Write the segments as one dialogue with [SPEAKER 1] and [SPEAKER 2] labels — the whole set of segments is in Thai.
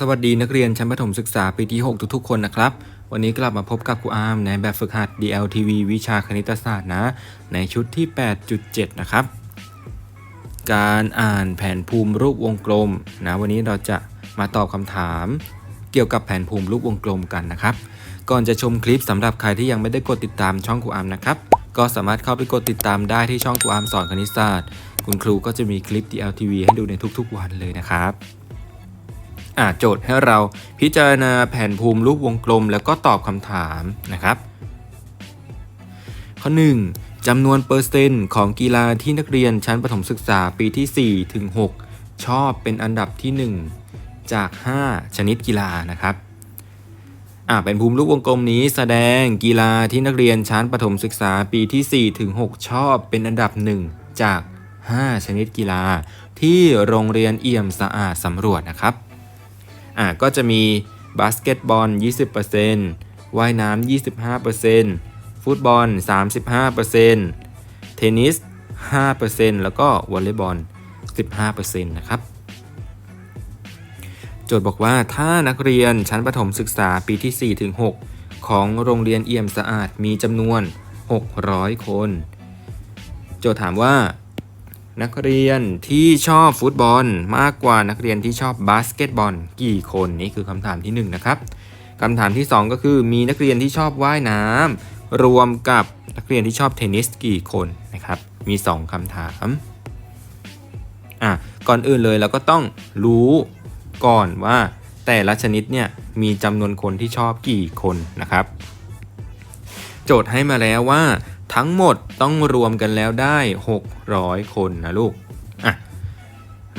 [SPEAKER 1] สวัสดีนักเรียนชั้นประถมศึกษาปีที่ 6 ทุกๆคนนะครับ วันนี้กลับมาพบกับครูอาร์มในแบบฝึกหัด DLTV วิชาคณิตศาสตร์นะ ในชุดที่ 8.7 นะครับ การอ่านแผนภูมิรูปวงกลมนะวันนี้เราจะมาตอบคำถาม เกี่ยวกับแผนภูมิรูปวงกลมกันนะครับ ก่อนจะชมคลิปสำหรับใครที่ยังไม่ได้กดติดตามช่องครูอาร์มนะครับก็สามารถเข้าไปกดติดตามได้ที่ช่องครูอาร์มสอนคณิตศาสตร์ คุณครูก็จะมีคลิป DLTV ให้ดูในทุกๆ วันเลยนะครับ อ่าโจทย์ให้เราพิจารณาแผนภูมิรูปวงกลม แล้วก็ตอบคำถามนะครับ ข้อ 1. จำนวนเปอร์เซ็นต์ของกีฬาที่นักเรียนชั้นประถมศึกษาปีที่4ถึง6ชอบเป็นอันดับที่ 1 จาก 5 ชนิดกีฬานะครับอ่าเป็นภูมิรูปวงกลมนี้แสดงกีฬาที่นักเรียนชั้นประถมศึกษาปีที่4ถึง6ชอบเป็นอันดับ 1 จาก 5 ชนิดกีฬาที่โรงเรียนเอี่ยมสะอาดสำรวจนะครับ อะก็จะมีบาสเกตบอล 20%ว่ายน้ำ 25%ฟุตบอล 35%เทนนิส 5%แล้วก็วอลเลย์บอล 15%นะครับโจทย์บอกว่าถ้านักเรียนชั้นประถมศึกษาปีที่4-6ของโรงเรียนเอี่ยมสะอาดมีจำนวน 600 คน โจทย์ถามว่า นักเรียนที่ชอบฟุตบอล มากกว่านักเรียนที่ชอบบาสเกตบอล กี่คนนี่คือคำถามที่1นงนะครับคำถามที่ 2 ก็คือมีนักเรียนที่ชอบว่ายน้ำรวมกับนักเรียนที่ชอบเทนนิสกี่คนนะครับมี 2คำถามอะก่อนอื่นเลยเราก็ต้องรู้ก่อนว่าแต่ละชนิดเนี่ยมีจำนวนคนที่ชอบกี่คนนะครับ โจทย์ให้มาแล้วว่า ทั้งหมดต้องรวมกันแล้วได้ 600 คนนะลูกอะ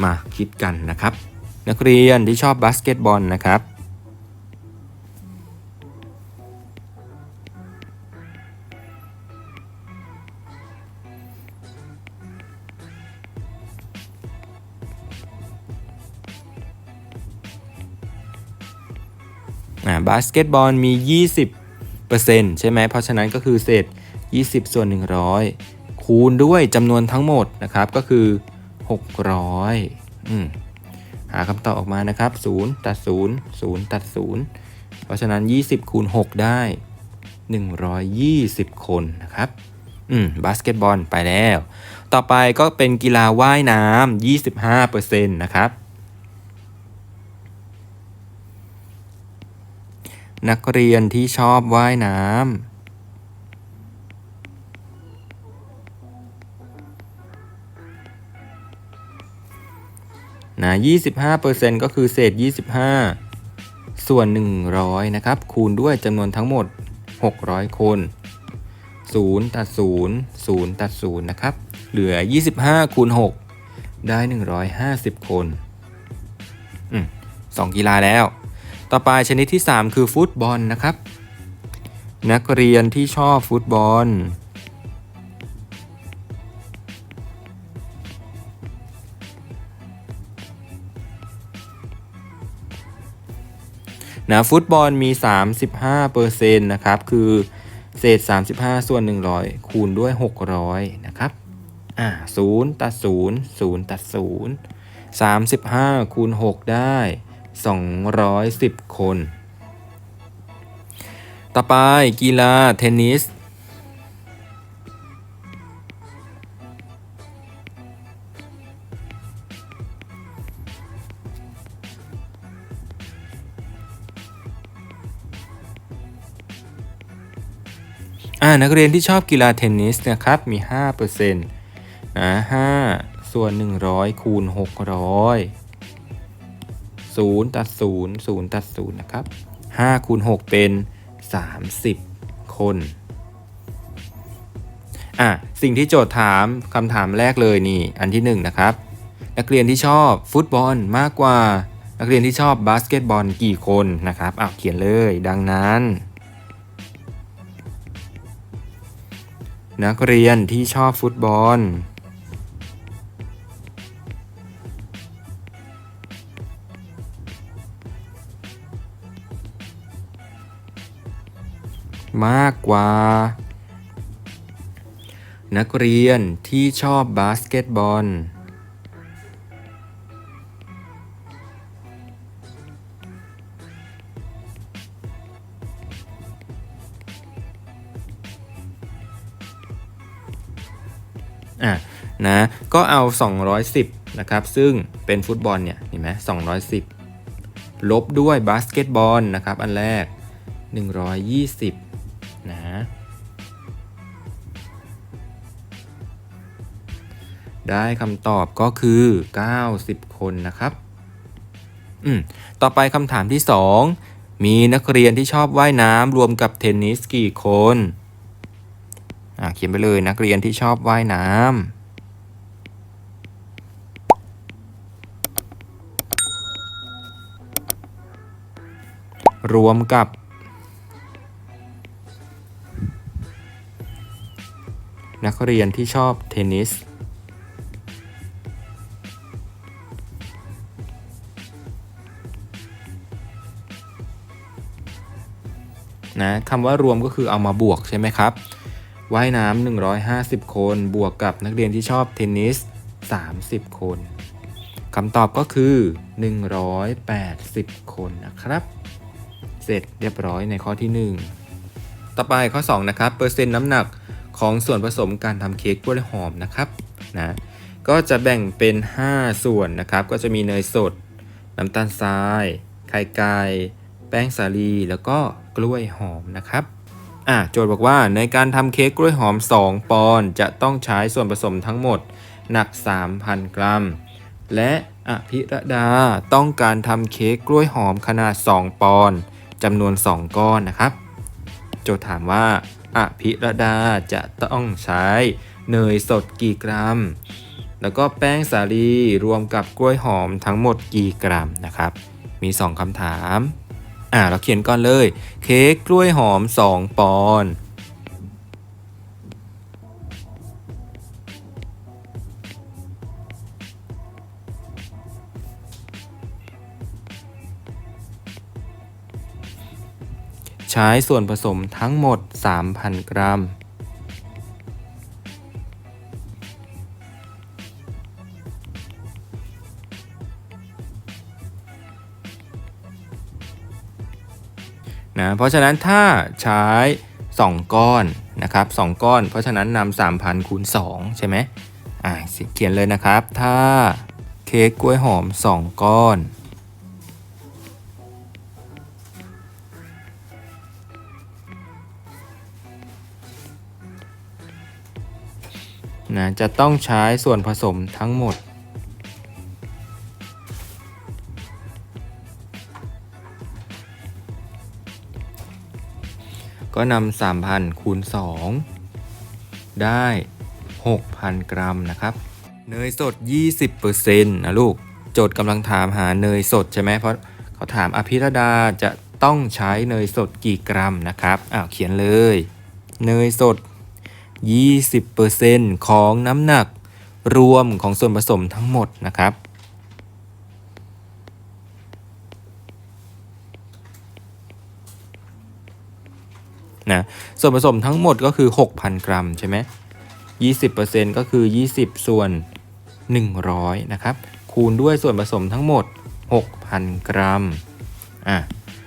[SPEAKER 1] มาคิดกันนะครับ นักเรียนที่ชอบบาสเกตบอลนะครับบาสเกตบอลมี 20%ใช่ไหมเพราะฉะนั้นก็คือเศษ 20 ส่วน 100 คูณด้วยจำนวนทั้งหมดนะครับก็คือ 600อืมหาคำตอบออกมานะครับ 0 ตัด 0 0 ตัด 0 เพราะฉะนั้น 20 คูณ 6 ได้ 120 คนนะครับอืมบาสเกตบอลไปแล้ว ต่อไปก็เป็นกีฬาว่ายน้ำ25%นะครับ นักเรียนที่ชอบว่ายน้ำ นะ25%ก็คือเศษ 25 ส่วน 100 นะครับ คูณด้วยจำนวนทั้งหมด 600 คน 0 ตัด 0 0 ตัด 0 นะครับ เหลือ 25 คูณ 6 ได้ 150 คนอืมสองกีฬาแล้ว ต่อไปชนิดที่ 3 คือฟุตบอลนะครับ นักเรียนที่ชอบฟุตบอล นะฟุตบอลมี 35%นะครับ คือเศษ 35 ส่วน 100 คูณด้วย 600 นะครับอ่า0ตัด 0 0 ตัด 0 35 คูณ 6 ได้ 210 คน ต่อไปกีฬาเทนนิส อ่านักเรียนที่ชอบกีฬาเทนนิสนะครับมี5%นะ5ส่วน 100 คูณ 600 0 ตัด 0 0 ตัด 0 นะครับ 5 คูณ 6 เป็น 30 คนอะสิ่งที่โจทย์ถามคำถามแรกเลยนี่อันที่1นะครับ นักเรียนที่ชอบฟุตบอลมากกว่า นักเรียนที่ชอบบาสเกตบอลกี่คนนะครับอะเขียนเลยดังนั้น นักเรียนที่ชอบฟุตบอล มากกว่า นักเรียนที่ชอบบาสเกตบอล อะนะก็เอา 210 นะครับ ซึ่งเป็นฟุตบอลเนี่ยเห็นไหม210 ลบด้วยบาสเกตบอลนะครับ อันแรก 120 นะได้คำตอบก็คือ 90 คนนะครับ อืม ต่อไปคำถามที่ 2 มีนักเรียนที่ชอบว่ายน้ำรวมกับเทนนิสกี่คน เขียนไปเลยนักเรียนที่ชอบว่ายน้ำรวมกับ นักเรียนที่ชอบเทนนิส นะคำว่ารวมก็คือเอามาบวกใช่ไหมครับ ว่ายน้ำ150 คน บวกกับนักเรียนที่ชอบเทนนิส 30 คนคำตอบก็คือ 180 คนนะครับ เสร็จเรียบร้อยในข้อที่ 1 ต่อไปข้อ 2 นะครับ เปอร์เซ็นต์น้ำหนักของส่วนผสมการทำเค้กกล้วยหอมนะครับนะก็จะแบ่งเป็น 5 ส่วนนะครับ ก็จะมีเนยสด น้ำตาลทราย ไข่ไก่แป้งสาลีแล้วก็กล้วยหอมนะครับ อะโจทย์บอกว่าในการทำเค้กกล้วยหอม 2 ปอนด์จะต้องใช้ส่วนผสมทั้งหมดหนัก 3,000 กรัม และอภิรดาต้องการทำเค้กกล้วยหอมขนาด 2 ปอนด์จำนวน 2 ก้อนนะครับ โจทย์ถามว่าอภิรดาจะต้องใช้เนยสดกี่กรัม แล้วก็แป้งสาลีรวมกับกล้วยหอมทั้งหมดกี่กรัมนะครับ มี 2คำถาม อ่าเราเขียนก่อนเลย เค้กกล้วยหอม 2 ปอนด์ใช้ส่วนผสมทั้งหมด 3,000 กรัม นะ เพราะฉะนั้นถ้าใช้ 2 ก้อนนะครับ2ก้อน เพราะฉะนั้นนำ3,000คูณ2ใช่ไหมอ่าเขียนเลยนะครับ ถ้าเค้กกล้วยหอม 2 ก้อนนะจะต้องใช้ส่วนผสมทั้งหมด ก็นำ3,000คูณ2 ได้ 6,000 กรัมนะครับ เนยสด 20%นะลูก โจทย์กำลังถามหาเนยสดใช่ไหมเพราะเขาถามอภิรดาจะต้องใช้เนยสดกี่กรัมนะครับอ้าวเขียนเลย เนยสด 20%ของน้ำหนักรวมของส่วนผสมทั้งหมดนะครับ นะส่วนผสมทั้งหมดก็คือ 6,000 กรัมใช่ไหม20%ก็คือ 20 ส่วน 100 นะครับ คูณด้วยส่วนผสมทั้งหมด 6,000 กรัมอะ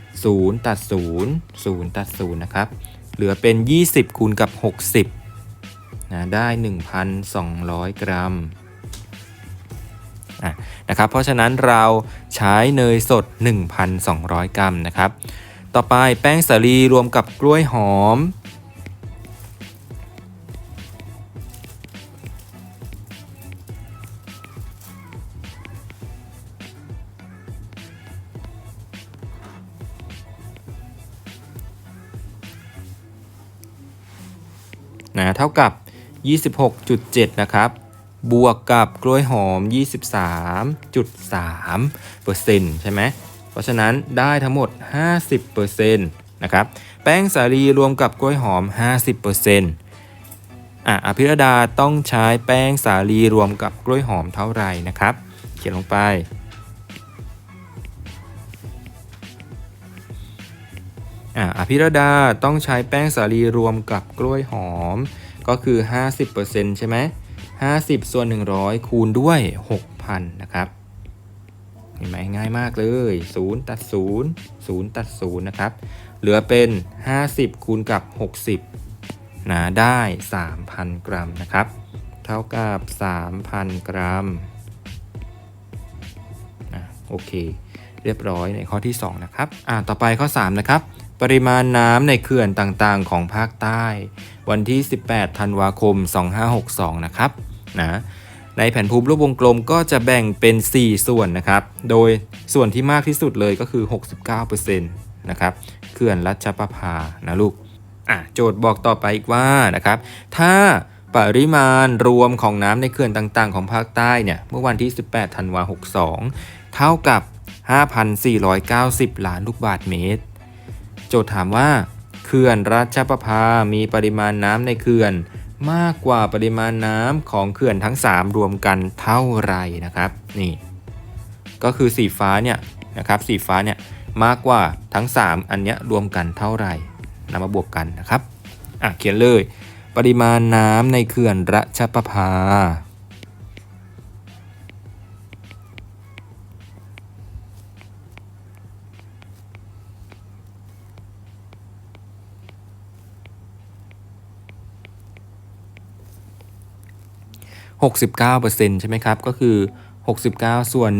[SPEAKER 1] 0ตัด0 0ตัด0นะครับ เหลือเป็น 20 คูณกับ 60นะได้ 1,200 กรัมอะนะครับเพราะฉะนั้นเราใช้เนยสด 1,200 กรัมนะครับ ต่อไปแป้งสาลีรวมกับกล้วยหอม นะเท่ากับ 26.7 นะครับ บวกกับกล้วยหอม 23.3เปอร์เซ็นต์ใช่ไหม เพราะฉะนั้นได้ทั้งหมด 50เปอร์เซ็นะครับ แป้งสาลีรวมกับกล้วยหอม 50เปอร์เซ็นต์อะอภิรดาต้องใช้แป้งสาลีรวมกับกล้วยหอมเท่าไหร่นะครับ เขียนลงไป อะอภิรดาต้องใช้แป้งสาลีรวมกับกล้วยหอม ก็คือ 50%ใช่ไหม50 ส่วน 100 คูณด้วย 6,000 นะครับ ห็นไหมง่ายมากเลย 0 ตัด 0 0 ตัด 0 นะครับ เหลือเป็น 50 คูณกับ 60นะได้ 3,000 กรัมนะครับ เท่ากับ 3,000 กรัมอะโอเค เรียบร้อยในข้อที่ 2 นะครับ อ่าต่อไปข้อ 3 นะครับ ปริมาณน้ำในเขื่อนต่างๆ ของภาคใต้ วันที่ 18 ธันวาคม 2562 นะครับนะ ในแผนภูมิรูปวงกลมก็จะแบ่งเป็น 4 ส่วนนะครับ โดยส่วนที่มากที่สุดเลยก็คือ 69%นะครับเขื่อนรัชประภานะลูกอะโจทย์บอกต่อไปอีกว่านะครับ ถ้าปริมาณรวมของน้ำในเขื่อนต่างๆ ของภาคใต้เนี่ยเมื่อวันที่ 18 ธันวา 62 เท่ากับ 5,490 ล้านลูกบาศก์เมตร โจทย์ถามว่า เขื่อนรัชประภา มีปริมาณน้ำในเขื่อน มากกว่าปริมาณน้ำของเขื่อนทั้ง 3 รวมกันเท่าไรนะครับนี่ก็คือสีฟ้าเนี่ยนะครับสีฟ้าเนี่ยมากกว่าทั้ง 3 อันเนี้ยรวมกันเท่าไหร่นำมาบวกกันนะครับอะเขียนเลย ปริมาณน้ำในเขื่อนรัชประภา 69%ใช่ไหมครับ ก็คือ 69 ส่วน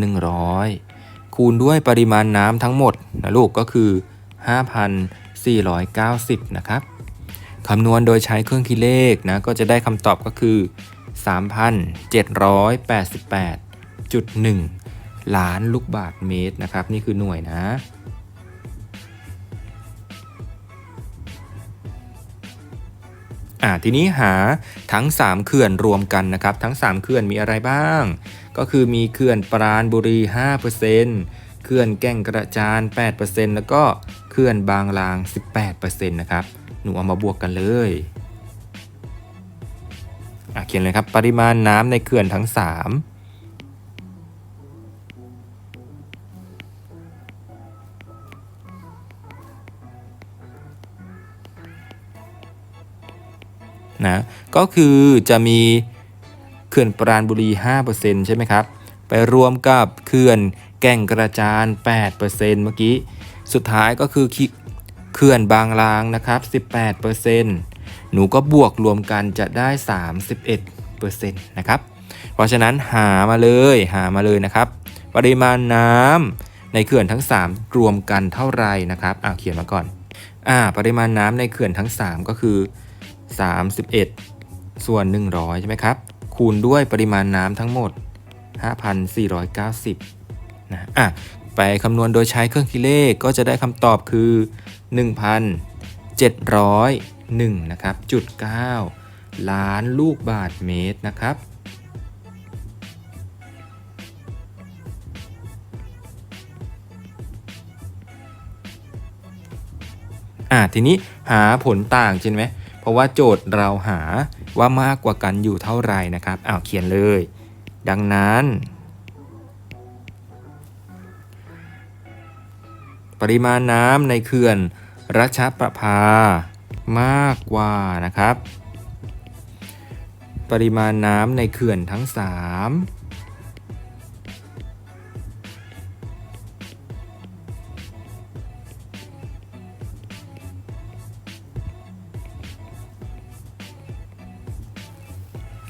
[SPEAKER 1] 100 คูณด้วยปริมาณน้ำทั้งหมดนะลูกก็คือ 5,490 นะครับคำนวณโดยใช้เครื่องคิดเลขนะก็จะได้คำตอบก็คือ 3,788.1 ล้านลูกบาศก์เมตรนะครับ นี่คือหน่วยนะ อ่าทีนี้หาทั้ง 3 เขื่อนรวมกันนะครับ ทั้ง 3 เขื่อนมีอะไรบ้าง ก็คือมีเขื่อนปราณบุรี 5%เขื่อนแก่งกระจาน 8%แล้วก็เขื่อนบางลาง 18%นะครับ หนูเอามาบวกกันเลยเขียนเลยครับ ปริมาณน้ำในเขื่อนทั้ง 3 นะก็คือจะมีเขื่อนปราณบุรี 5%ใช่ไหมครับ ไปรวมกับเขื่อนแก่งกระจาน 8%เมื่อกี้ สุดท้ายก็คือเขื่อนบางลางนะครับ 18%หนูก็บวกรวมกันจะได้ 31%นะครับ เพราะฉะนั้นหามาเลยหามาเลยนะครับ ปริมาณน้ำในเขื่อนทั้ง 3 รวมกันเท่าไหร่นะครับอ่าเขียนมาก่อนอ่าปริมาณน้ำในเขื่อนทั้ง 3 ก็คือ 31 ส่วน 100 ใช่ไหมครับ คูณด้วยปริมาณน้ำทั้งหมด 5,490 นะ อะ ไปคำนวณโดยใช้เครื่องคิดเลขก็จะได้คำตอบคือ 1,701 นะครับจุด9ล้านลูกบาทเมตรนะครับอะทีนี้หาผลต่างใช่ไหม เพราะว่าโจทย์เราหาว่ามากกว่ากันอยู่เท่าไหร่นะครับอ้าวเขียนเลย ดังนั้น ปริมาณน้ำในเขื่อนรัชประภามากกว่านะครับ ปริมาณน้ำในเขื่อนทั้ง 3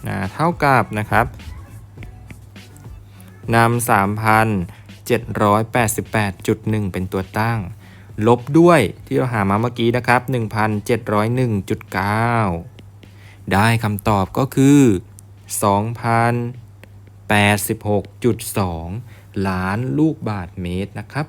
[SPEAKER 1] นะเท่ากับนะครับนำ3,788.1 เป็นตัวตั้ง ลบด้วยที่เราหามาเมื่อกี้นะครับ 1,701.9 ได้คำตอบก็คือ 2,086.2 ล้านลูกบาทเมตรนะครับ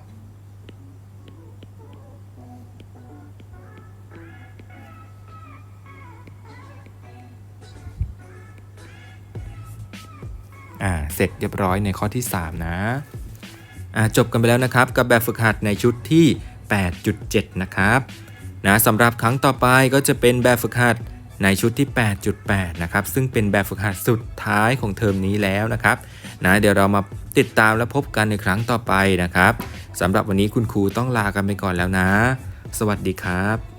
[SPEAKER 1] เสร็จเรียบร้อยในข้อที่ 3 นะจบกันไปแล้วนะครับกับแบบฝึกหัดในชุดที่ 8.7 นะครับนะสำหรับครั้งต่อไปก็จะเป็นแบบฝึกหัดในชุดที่ 8.8 นะครับ ซึ่งเป็นแบบฝึกหัดสุดท้ายของเทอมนี้แล้วนะครับนะเดี๋ยวเรามาติดตามและพบกันในครั้งต่อไปนะครับสำหรับวันนี้คุณครูต้องลากันไปก่อนแล้วนะ สวัสดีครับ